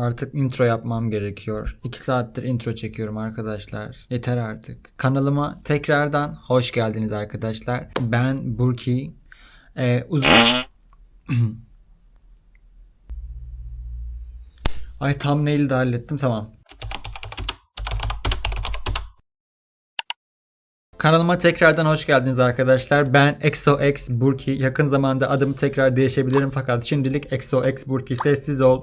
Artık intro yapmam gerekiyor. 2 saattir intro çekiyorum arkadaşlar. Yeter artık. Kanalıma tekrardan hoş geldiniz arkadaşlar. Ben Burki. Ee, uz- Ay thumbnail'i de hallettim tamam. Kanalıma tekrardan hoş geldiniz arkadaşlar. Ben ExoX Burki. Yakın zamanda adımı tekrar değişebilirim fakat şimdilik ExoX Burki. Sessiz ol.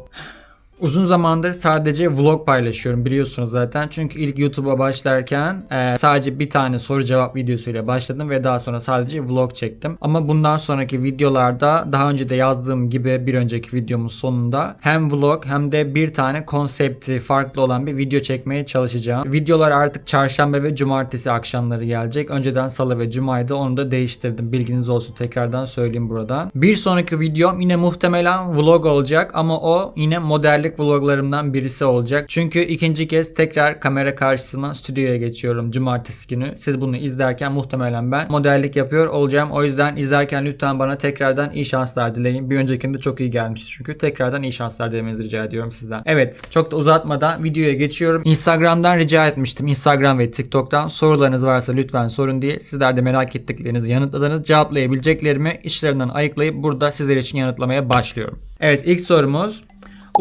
Uzun zamandır sadece vlog paylaşıyorum biliyorsunuz zaten. Çünkü ilk YouTube'a başlarken e, sadece bir tane soru cevap videosuyla başladım ve daha sonra sadece vlog çektim. Ama bundan sonraki videolarda daha önce de yazdığım gibi bir önceki videomun sonunda hem vlog hem de bir tane konsepti farklı olan bir video çekmeye çalışacağım. Videolar artık çarşamba ve cumartesi akşamları gelecek. Önceden salı ve cumaydı onu da değiştirdim. Bilginiz olsun tekrardan söyleyeyim buradan. Bir sonraki videom yine muhtemelen vlog olacak ama o yine modellik vloglarımdan birisi olacak. Çünkü ikinci kez tekrar kamera karşısına stüdyoya geçiyorum cumartesi günü. Siz bunu izlerken muhtemelen ben modellik yapıyor olacağım. O yüzden izlerken lütfen bana tekrardan iyi şanslar dileyin. Bir öncekinde çok iyi gelmişti çünkü. Tekrardan iyi şanslar dilemenizi rica ediyorum sizden. Evet çok da uzatmadan videoya geçiyorum. Instagram'dan rica etmiştim. Instagram ve TikTok'tan sorularınız varsa lütfen sorun diye. Sizler de merak ettiklerinizi yanıtladınız. Cevaplayabileceklerimi işlerinden ayıklayıp burada sizler için yanıtlamaya başlıyorum. Evet ilk sorumuz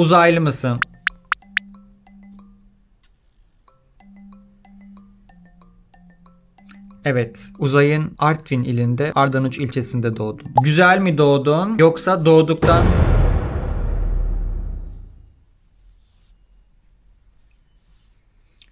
Uzaylı mısın? Evet, uzayın Artvin ilinde Ardanuç ilçesinde doğdum. Güzel mi doğdun yoksa doğduktan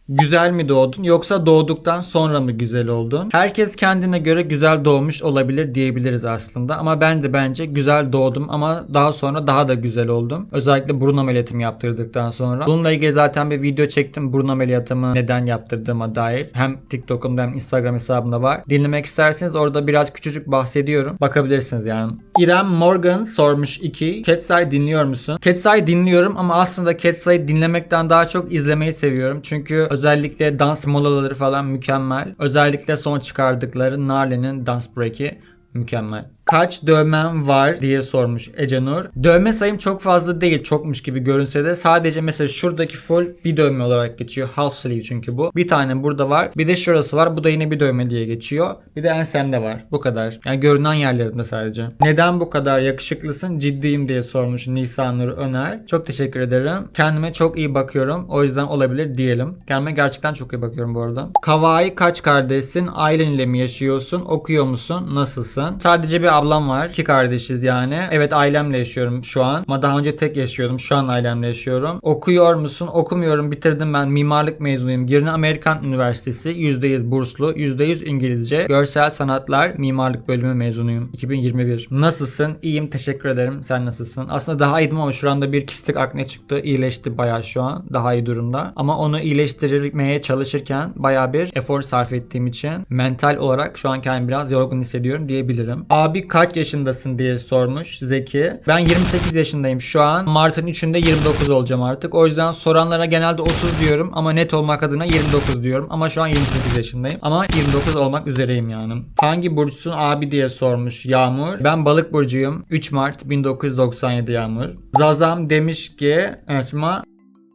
Güzel mi doğdun yoksa doğduktan sonra mı güzel oldun? Herkes kendine göre güzel doğmuş olabilir diyebiliriz aslında ama ben de bence güzel doğdum ama daha sonra daha da güzel oldum. Özellikle burun ameliyatımı yaptırdıktan sonra. Bununla ilgili zaten bir video çektim burun ameliyatımı neden yaptırdığıma dair. Hem TikTok'umda hem Instagram hesabımda var. Dinlemek isterseniz orada biraz küçücük bahsediyorum. Bakabilirsiniz yani. İrem Morgan sormuş 2. Cat'seye dinliyor musun? Cat'seye dinliyorum ama aslında Cat'seye dinlemekten daha çok izlemeyi seviyorum. Çünkü özellikle dans molaları falan mükemmel. Özellikle son çıkardıkları Narle'nin Dance Break'i mükemmel. Kaç dövmem var diye sormuş Ecenur. Dövme sayım çok fazla değil. Çokmuş gibi görünse de sadece mesela şuradaki full bir dövme olarak geçiyor. Half sleeve çünkü bu. Bir tane burada var. Bir de şurası var. Bu da yine bir dövme diye geçiyor. Bir de ensemde var. Bu kadar. Yani görünen yerlerimde sadece. Neden bu kadar yakışıklısın? Ciddiyim diye sormuş Nisanur Öner. Çok teşekkür ederim. Kendime çok iyi bakıyorum. O yüzden olabilir diyelim. Kendime gerçekten çok iyi bakıyorum bu arada. Kavai kaç kardeşsin? Ailen ile mi yaşıyorsun? Okuyor musun? Nasılsın? Sadece bir ablam var. İki kardeşiz yani. Evet ailemle yaşıyorum şu an. Ama daha önce tek yaşıyordum. Şu an ailemle yaşıyorum. Okuyor musun? Okumuyorum. Bitirdim ben. Mimarlık mezunuyum. Girne Amerikan Üniversitesi. %100 burslu. %100 İngilizce. Görsel sanatlar mimarlık bölümü mezunuyum. 2021. Nasılsın? İyiyim. Teşekkür ederim. Sen nasılsın? Aslında daha iyiydim ama şu anda bir kistik akne çıktı. İyileşti bayağı şu an. Daha iyi durumda. Ama onu iyileştirmeye çalışırken bayağı bir efor sarf ettiğim için mental olarak şu an kendimi biraz yorgun hissediyorum diyebilirim. Abi kaç yaşındasın diye sormuş Zeki. Ben 28 yaşındayım şu an. Mart'ın 3'ünde 29 olacağım artık. O yüzden soranlara genelde 30 diyorum ama net olmak adına 29 diyorum. Ama şu an 28 yaşındayım. Ama 29 olmak üzereyim yani. Hangi burçsun abi diye sormuş Yağmur. Ben balık burcuyum. 3 Mart 1997 Yağmur. Zazam demiş ki evet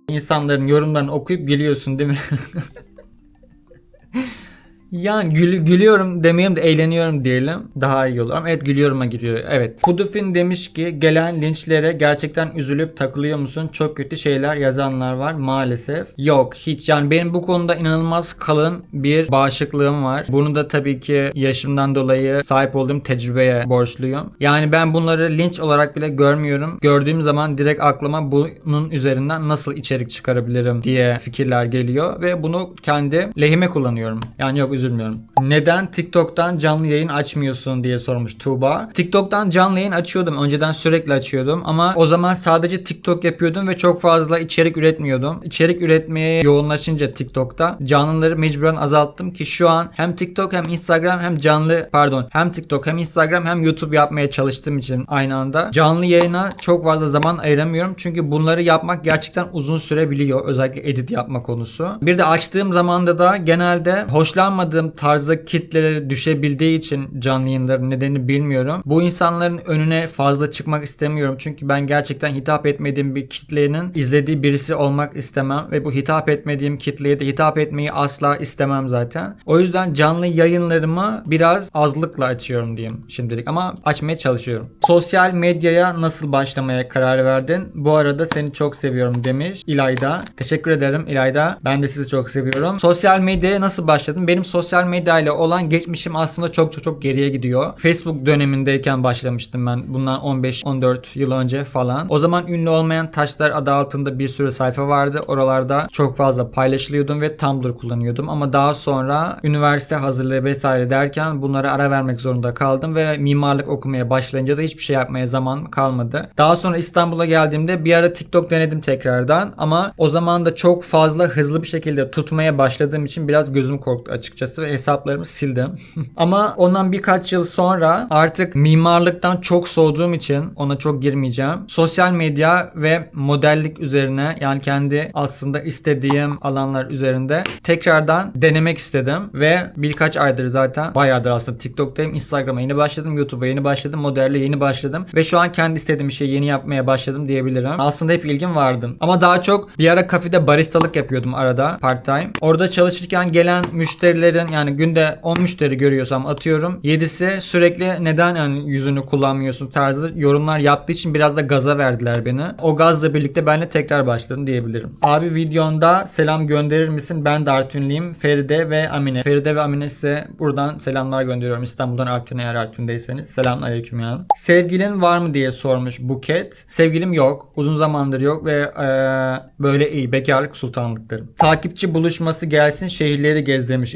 insanların yorumlarını okuyup gülüyorsun değil mi? Yani gül, gülüyorum demeyeyim de eğleniyorum diyelim. Daha iyi olur. Ama evet gülüyorum'a giriyor. Evet. Pudufin demiş ki gelen linçlere gerçekten üzülüp takılıyor musun? Çok kötü şeyler yazanlar var maalesef. Yok hiç. Yani benim bu konuda inanılmaz kalın bir bağışıklığım var. Bunu da tabii ki yaşımdan dolayı sahip olduğum tecrübeye borçluyum. Yani ben bunları linç olarak bile görmüyorum. Gördüğüm zaman direkt aklıma bunun üzerinden nasıl içerik çıkarabilirim diye fikirler geliyor ve bunu kendi lehime kullanıyorum. Yani yok üzülmüyorum. Neden TikTok'tan canlı yayın açmıyorsun diye sormuş Tuğba. TikTok'tan canlı yayın açıyordum. Önceden sürekli açıyordum ama o zaman sadece TikTok yapıyordum ve çok fazla içerik üretmiyordum. İçerik üretmeye yoğunlaşınca TikTok'ta canlıları mecburen azalttım ki şu an hem TikTok hem Instagram hem canlı pardon hem TikTok hem Instagram hem YouTube yapmaya çalıştığım için aynı anda canlı yayına çok fazla zaman ayıramıyorum. Çünkü bunları yapmak gerçekten uzun sürebiliyor. Özellikle edit yapma konusu. Bir de açtığım zamanda da genelde hoşlanmadığım olmadığım tarzda kitleleri düşebildiği için canlı yayınların nedeni bilmiyorum. Bu insanların önüne fazla çıkmak istemiyorum. Çünkü ben gerçekten hitap etmediğim bir kitlenin izlediği birisi olmak istemem ve bu hitap etmediğim kitleye de hitap etmeyi asla istemem zaten. O yüzden canlı yayınlarımı biraz azlıkla açıyorum diyeyim şimdilik ama açmaya çalışıyorum. Sosyal medyaya nasıl başlamaya karar verdin? Bu arada seni çok seviyorum demiş İlayda. Teşekkür ederim İlayda. Ben de sizi çok seviyorum. Sosyal medyaya nasıl başladım? Benim sosyal medyayla olan geçmişim aslında çok çok çok geriye gidiyor. Facebook dönemindeyken başlamıştım ben. Bundan 15-14 yıl önce falan. O zaman ünlü olmayan taşlar adı altında bir sürü sayfa vardı. Oralarda çok fazla paylaşılıyordum ve Tumblr kullanıyordum. Ama daha sonra üniversite hazırlığı vesaire derken bunlara ara vermek zorunda kaldım ve mimarlık okumaya başlayınca da hiçbir şey yapmaya zaman kalmadı. Daha sonra İstanbul'a geldiğimde bir ara TikTok denedim tekrardan ama o zaman da çok fazla hızlı bir şekilde tutmaya başladığım için biraz gözüm korktu açıkçası ve hesaplarımı sildim. ama ondan birkaç yıl sonra artık mimarlıktan çok soğuduğum için ona çok girmeyeceğim. Sosyal medya ve modellik üzerine yani kendi aslında istediğim alanlar üzerinde tekrardan denemek istedim ve birkaç aydır zaten bayağıdır aslında TikTok'tayım. Instagram'a yeni başladım. YouTube'a yeni başladım. Modelle yeni başladım. Ve şu an kendi istediğim şeyi yeni yapmaya başladım diyebilirim. Aslında hep ilgim vardı. Ama daha çok bir ara kafede baristalık yapıyordum arada part time. Orada çalışırken gelen müşterilerin yani günde 10 müşteri görüyorsam atıyorum. 7'si sürekli neden yani yüzünü kullanmıyorsun tarzı yorumlar yaptığı için biraz da gaza verdiler beni. O gazla birlikte benle tekrar başladım diyebilirim. Abi videonda selam gönderir misin? Ben de Artvinliyim. Feride ve Amine. Feride ve Amine size buradan selamlar gönderiyorum. İstanbul'dan Artvin eğer Artvin'deyseniz. Selamun aleyküm yani. Sevgilin var mı diye sormuş Buket. Sevgilim yok. Uzun zamandır yok ve eee, böyle iyi. Bekarlık sultanlıktır. Takipçi buluşması gelsin şehirleri gez demiş.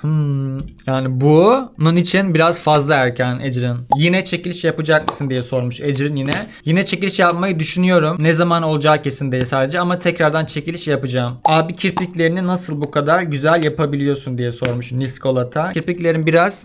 Hmm, yani bunun için biraz fazla erken Ecrin. Yine çekiliş yapacak mısın diye sormuş Ecrin yine. Yine çekiliş yapmayı düşünüyorum. Ne zaman olacağı kesin değil sadece ama tekrardan çekiliş yapacağım. Abi kirpiklerini nasıl bu kadar güzel yapabiliyorsun diye sormuş Niskolata. Kirpiklerim biraz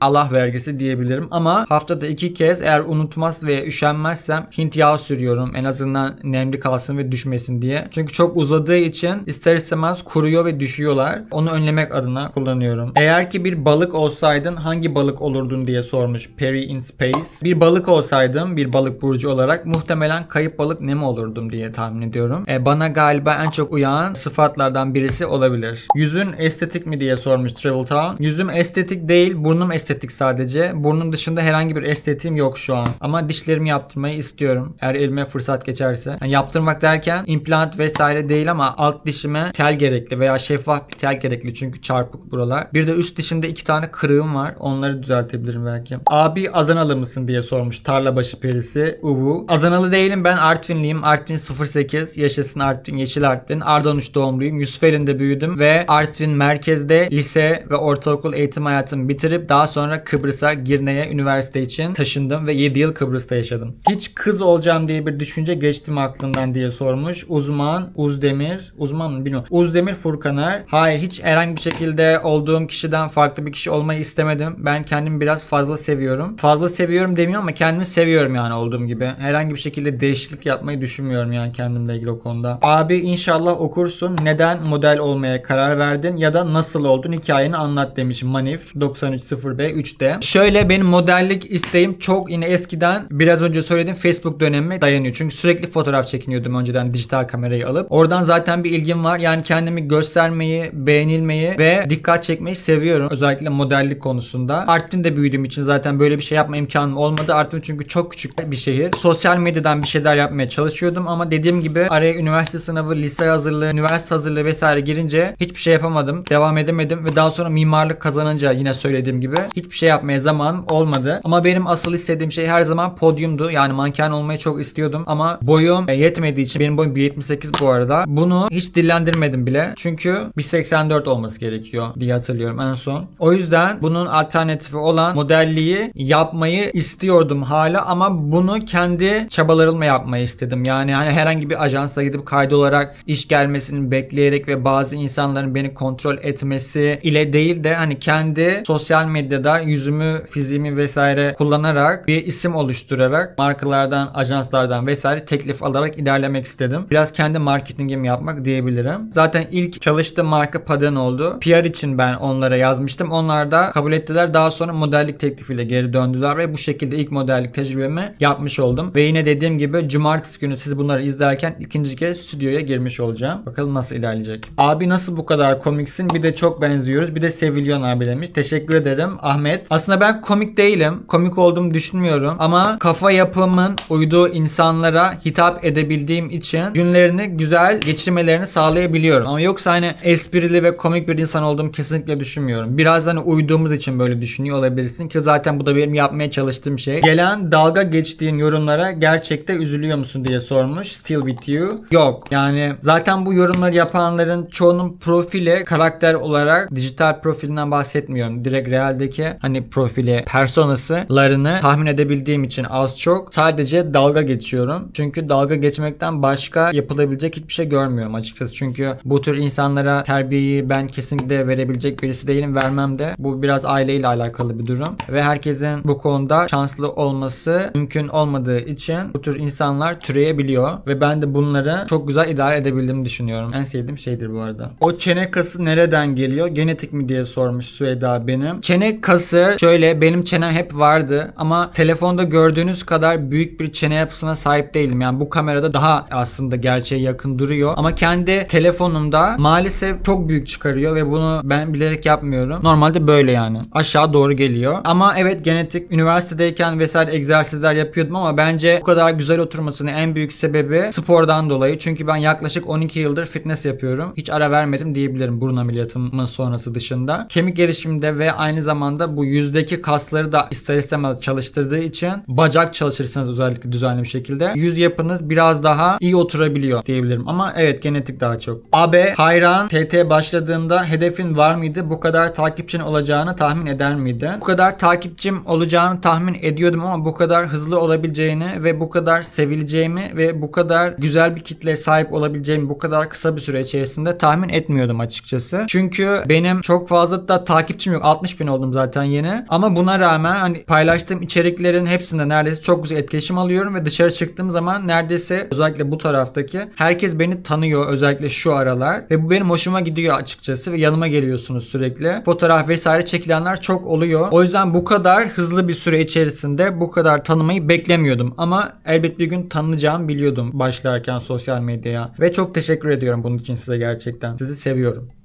Allah vergisi diyebilirim ama haftada iki kez eğer unutmaz ve üşenmezsem Hint yağı sürüyorum en azından nemli kalsın ve düşmesin diye. Çünkü çok uzadığı için ister istemez kuruyor ve düşüyorlar. Onu önlemek adına kullanıyorum. Eğer ki bir balık olsaydın hangi balık olurdun diye sormuş Perry in Space. Bir balık olsaydım bir balık burcu olarak muhtemelen kayıp balık Nemo olurdum diye tahmin ediyorum. E, bana galiba en çok uyan sıfatlardan birisi olabilir. Yüzün estetik mi diye sormuş Travel Town. Yüzüm estetik değil burnum estetik sadece. Burnum dışında herhangi bir estetiğim yok şu an. Ama dişlerimi yaptırmayı istiyorum. Eğer elime fırsat geçerse. Yani yaptırmak derken implant vesaire değil ama alt dişime tel gerekli veya şeffaf bir tel gerekli çünkü çarpık buralar. Bir de üst dişimde iki tane kırığım var. Onları düzeltebilirim belki. Abi Adanalı mısın diye sormuş Tarlabaşı perisi Uvu. Adanalı değilim ben Artvinliyim. Artvin 08 yaşasın Artvin Yeşil Artvin. Ardanuç doğumluyum. Yusufeli'nde büyüdüm ve Artvin merkezde lise ve ortaokul eğitim hayatımı bitirip daha sonra Kıbrıs'a Girne'ye üniversite için taşındım ve 7 yıl Kıbrıs'ta yaşadım. Hiç kız olacağım diye bir düşünce geçti mi aklından diye sormuş. Uzman Uzdemir. Uzman mı bilmiyorum. Uzdemir Furkaner. Hayır hiç herhangi bir şekilde olduğum kişiden farklı bir kişi olmayı istemedim. Ben kendimi biraz fazla seviyorum. Fazla seviyorum demiyorum ama kendimi seviyorum yani olduğum gibi. Herhangi bir şekilde değişiklik yapmayı düşünmüyorum yani kendimle ilgili o konuda. Abi inşallah okursun. Neden model olmaya karar verdin ya da nasıl oldun hikayeni anlat demiş Manif 9305 3'te. Şöyle benim modellik isteğim çok yine eskiden biraz önce söylediğim Facebook dönemime dayanıyor. Çünkü sürekli fotoğraf çekiniyordum önceden dijital kamerayı alıp. Oradan zaten bir ilgim var. Yani kendimi göstermeyi, beğenilmeyi ve dikkat çekmeyi seviyorum. Özellikle modellik konusunda. Artvin'de büyüdüğüm için zaten böyle bir şey yapma imkanım olmadı. Artvin çünkü çok küçük bir şehir. Sosyal medyadan bir şeyler yapmaya çalışıyordum ama dediğim gibi araya üniversite sınavı, lise hazırlığı, üniversite hazırlığı vesaire girince hiçbir şey yapamadım. Devam edemedim ve daha sonra mimarlık kazanınca yine söylediğim gibi hiçbir şey yapmaya zamanım olmadı. Ama benim asıl istediğim şey her zaman podyumdu. Yani manken olmayı çok istiyordum ama boyum yetmediği için benim boyum 1.78 bu arada. Bunu hiç dillendirmedim bile. Çünkü 1.84 olması gerekiyor diye hatırlıyorum en son. O yüzden bunun alternatifi olan modelliği yapmayı istiyordum hala ama bunu kendi çabalarımla yapmayı istedim. Yani hani herhangi bir ajansa gidip kaydı olarak iş gelmesini bekleyerek ve bazı insanların beni kontrol etmesi ile değil de hani kendi sosyal medyada da yüzümü, fiziğimi vesaire kullanarak bir isim oluşturarak markalardan, ajanslardan vesaire teklif alarak ilerlemek istedim. Biraz kendi marketingimi yapmak diyebilirim. Zaten ilk çalıştığım marka Paden oldu. PR için ben onlara yazmıştım. Onlar da kabul ettiler. Daha sonra modellik teklifiyle geri döndüler ve bu şekilde ilk modellik tecrübemi yapmış oldum. Ve yine dediğim gibi cumartesi günü siz bunları izlerken ikinci kez stüdyoya girmiş olacağım. Bakalım nasıl ilerleyecek. Abi nasıl bu kadar komiksin? Bir de çok benziyoruz. Bir de seviliyorsun abi demiş. Teşekkür ederim Ahmet. Aslında ben komik değilim. Komik olduğumu düşünmüyorum. Ama kafa yapımın uyduğu insanlara hitap edebildiğim için günlerini güzel geçirmelerini sağlayabiliyorum. Ama yoksa hani esprili ve komik bir insan olduğumu kesinlikle düşünmüyorum. Biraz hani uyduğumuz için böyle düşünüyor olabilirsin ki zaten bu da benim yapmaya çalıştığım şey. Gelen dalga geçtiğin yorumlara gerçekte üzülüyor musun diye sormuş. Still with you. Yok. Yani zaten bu yorumları yapanların çoğunun profili karakter olarak dijital profilinden bahsetmiyorum. Direkt realdeki hani profili, personasılarını tahmin edebildiğim için az çok sadece dalga geçiyorum. Çünkü dalga geçmekten başka yapılabilecek hiçbir şey görmüyorum açıkçası. Çünkü bu tür insanlara terbiyeyi ben kesinlikle verebilecek birisi değilim. Vermem de. Bu biraz aileyle alakalı bir durum. Ve herkesin bu konuda şanslı olması mümkün olmadığı için bu tür insanlar türeyebiliyor. Ve ben de bunları çok güzel idare edebildiğimi düşünüyorum. En sevdiğim şeydir bu arada. O çene kası nereden geliyor? Genetik mi diye sormuş Süheda benim. Çene kası şöyle benim çenem hep vardı ama telefonda gördüğünüz kadar büyük bir çene yapısına sahip değilim. Yani bu kamerada daha aslında gerçeğe yakın duruyor. Ama kendi telefonumda maalesef çok büyük çıkarıyor ve bunu ben bilerek yapmıyorum. Normalde böyle yani. Aşağı doğru geliyor. Ama evet genetik üniversitedeyken vesaire egzersizler yapıyordum ama bence bu kadar güzel oturmasının en büyük sebebi spordan dolayı. Çünkü ben yaklaşık 12 yıldır fitness yapıyorum. Hiç ara vermedim diyebilirim burun ameliyatımın sonrası dışında. Kemik gelişiminde ve aynı zamanda bu yüzdeki kasları da ister istemez çalıştırdığı için bacak çalışırsanız özellikle düzenli bir şekilde yüz yapınız biraz daha iyi oturabiliyor diyebilirim. Ama evet genetik daha çok. AB hayran TT başladığında hedefin var mıydı? Bu kadar takipçin olacağını tahmin eder miydin? Bu kadar takipçim olacağını tahmin ediyordum ama bu kadar hızlı olabileceğini ve bu kadar sevileceğimi ve bu kadar güzel bir kitleye sahip olabileceğimi bu kadar kısa bir süre içerisinde tahmin etmiyordum açıkçası. Çünkü benim çok fazla da takipçim yok. 60 bin oldum zaten yeni. Ama buna rağmen hani paylaştığım içeriklerin hepsinde neredeyse çok güzel etkileşim alıyorum ve dışarı çıktığım zaman neredeyse özellikle bu taraftaki herkes beni tanıyor özellikle şu aralar ve bu benim hoşuma gidiyor açıkçası ve yanıma geliyorsunuz sürekli. Fotoğraf vesaire çekilenler çok oluyor. O yüzden bu kadar hızlı bir süre içerisinde bu kadar tanımayı beklemiyordum ama elbet bir gün tanınacağımı biliyordum başlarken sosyal medyaya ve çok teşekkür ediyorum bunun için size gerçekten. Sizi seviyorum.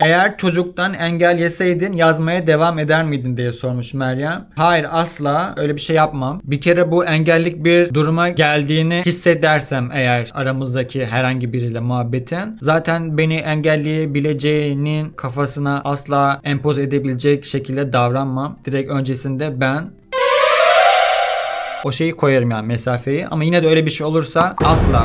Eğer çocuktan engel yeseydin yazmaya devam eder miydin diye sormuş Meryem. Hayır asla öyle bir şey yapmam. Bir kere bu engellik bir duruma geldiğini hissedersem eğer aramızdaki herhangi biriyle muhabbetin zaten beni engelleyebileceğinin kafasına asla empoze edebilecek şekilde davranmam. Direkt öncesinde ben o şeyi koyarım yani mesafeyi ama yine de öyle bir şey olursa asla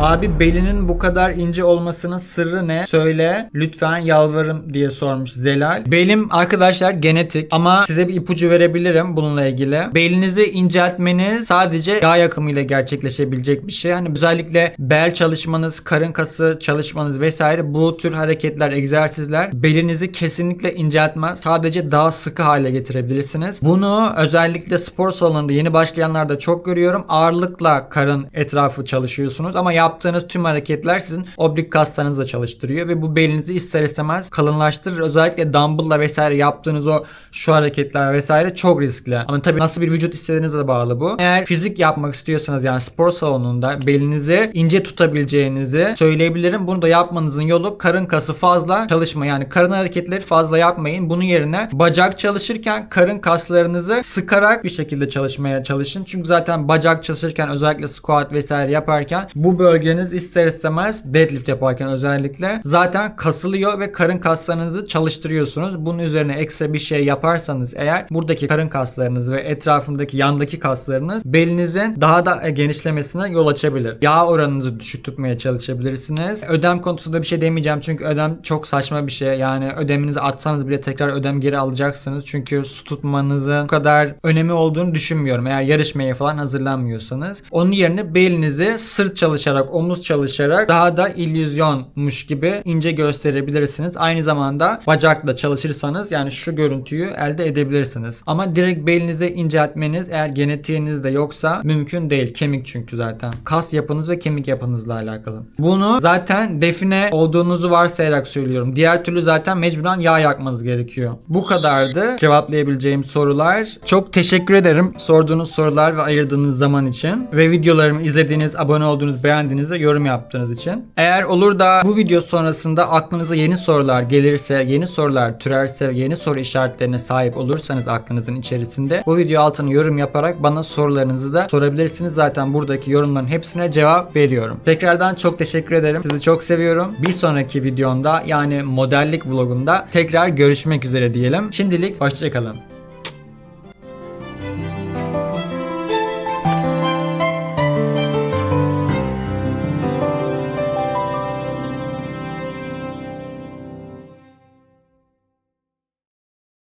Abi belinin bu kadar ince olmasının sırrı ne? Söyle lütfen yalvarırım diye sormuş Zelal. Belim arkadaşlar genetik ama size bir ipucu verebilirim bununla ilgili. Belinizi inceltmeniz sadece yağ yakımıyla gerçekleşebilecek bir şey. Hani özellikle bel çalışmanız, karın kası çalışmanız vesaire bu tür hareketler, egzersizler belinizi kesinlikle inceltmez. Sadece daha sıkı hale getirebilirsiniz. Bunu özellikle spor salonunda yeni başlayanlarda çok görüyorum. Ağırlıkla karın etrafı çalışıyorsunuz ama yaptığınız tüm hareketler sizin oblik kaslarınızı da çalıştırıyor ve bu belinizi ister istemez kalınlaştırır. Özellikle dumbbell'la vesaire yaptığınız o şu hareketler vesaire çok riskli. Ama tabii nasıl bir vücut istediğinize bağlı bu. Eğer fizik yapmak istiyorsanız yani spor salonunda belinizi ince tutabileceğinizi söyleyebilirim. Bunu da yapmanızın yolu karın kası fazla çalışma. Yani karın hareketleri fazla yapmayın. Bunun yerine bacak çalışırken karın kaslarınızı sıkarak bir şekilde çalışmaya çalışın. Çünkü zaten bacak çalışırken özellikle squat vesaire yaparken bu bölgeniz ister istemez deadlift yaparken özellikle zaten kasılıyor ve karın kaslarınızı çalıştırıyorsunuz. Bunun üzerine ekstra bir şey yaparsanız eğer buradaki karın kaslarınız ve etrafındaki yandaki kaslarınız belinizin daha da genişlemesine yol açabilir. Yağ oranınızı düşük tutmaya çalışabilirsiniz. Ödem konusunda bir şey demeyeceğim çünkü ödem çok saçma bir şey. Yani ödeminizi atsanız bile tekrar ödem geri alacaksınız. Çünkü su tutmanızın bu kadar önemi olduğunu düşünmüyorum. Eğer yarışmaya falan hazırlanmıyorsanız. Onun yerine belinizi sırt çalışarak omuz çalışarak daha da illüzyonmuş gibi ince gösterebilirsiniz. Aynı zamanda bacakla çalışırsanız yani şu görüntüyü elde edebilirsiniz. Ama direkt belinizi inceltmeniz eğer genetiğinizde yoksa mümkün değil. Kemik çünkü zaten. Kas yapınız ve kemik yapınızla alakalı. Bunu zaten define olduğunuzu varsayarak söylüyorum. Diğer türlü zaten mecburen yağ yakmanız gerekiyor. Bu kadardı cevaplayabileceğim sorular. Çok teşekkür ederim sorduğunuz sorular ve ayırdığınız zaman için. Ve videolarımı izlediğiniz, abone olduğunuz, beğendiğiniz yorum yaptığınız için. Eğer olur da bu video sonrasında aklınıza yeni sorular gelirse, yeni sorular türerse, yeni soru işaretlerine sahip olursanız aklınızın içerisinde bu video altına yorum yaparak bana sorularınızı da sorabilirsiniz. Zaten buradaki yorumların hepsine cevap veriyorum. Tekrardan çok teşekkür ederim. Sizi çok seviyorum. Bir sonraki videomda yani modellik vlogumda tekrar görüşmek üzere diyelim. Şimdilik hoşçakalın.